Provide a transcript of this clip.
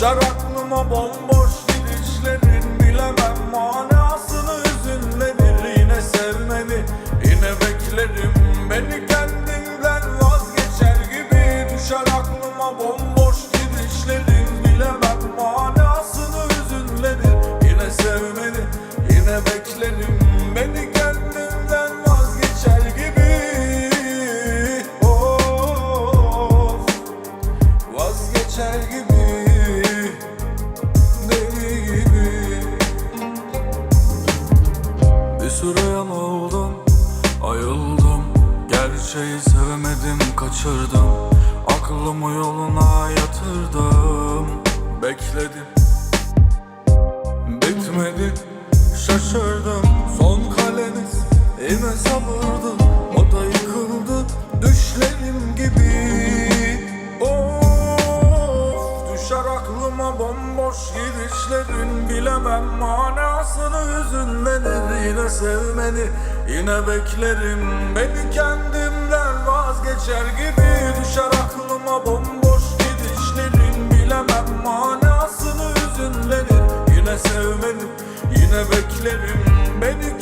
Düşer aklıma bomboş gidişlerin Bilemem manasını Süre yanıldım Ayıldım. Gerçeği sevemedim kaçırdım. Aklımı yoluna yatırdım. Bekledim. Bitmedi Şaşırdım. Son kaleniz Yine sabırdı. O da yıkıldı Düşlerim gibi. Düşer aklıma bomboş gidişlerin. Bilemem manasını hüzünlenir Yine sevmeni yine beklerim. Beni kendimden vazgeçer gibi Düşer aklıma bomboş gidişlerin. Bilemem manasını hüzünlenir. Yine sevmeni yine beklerim. Beni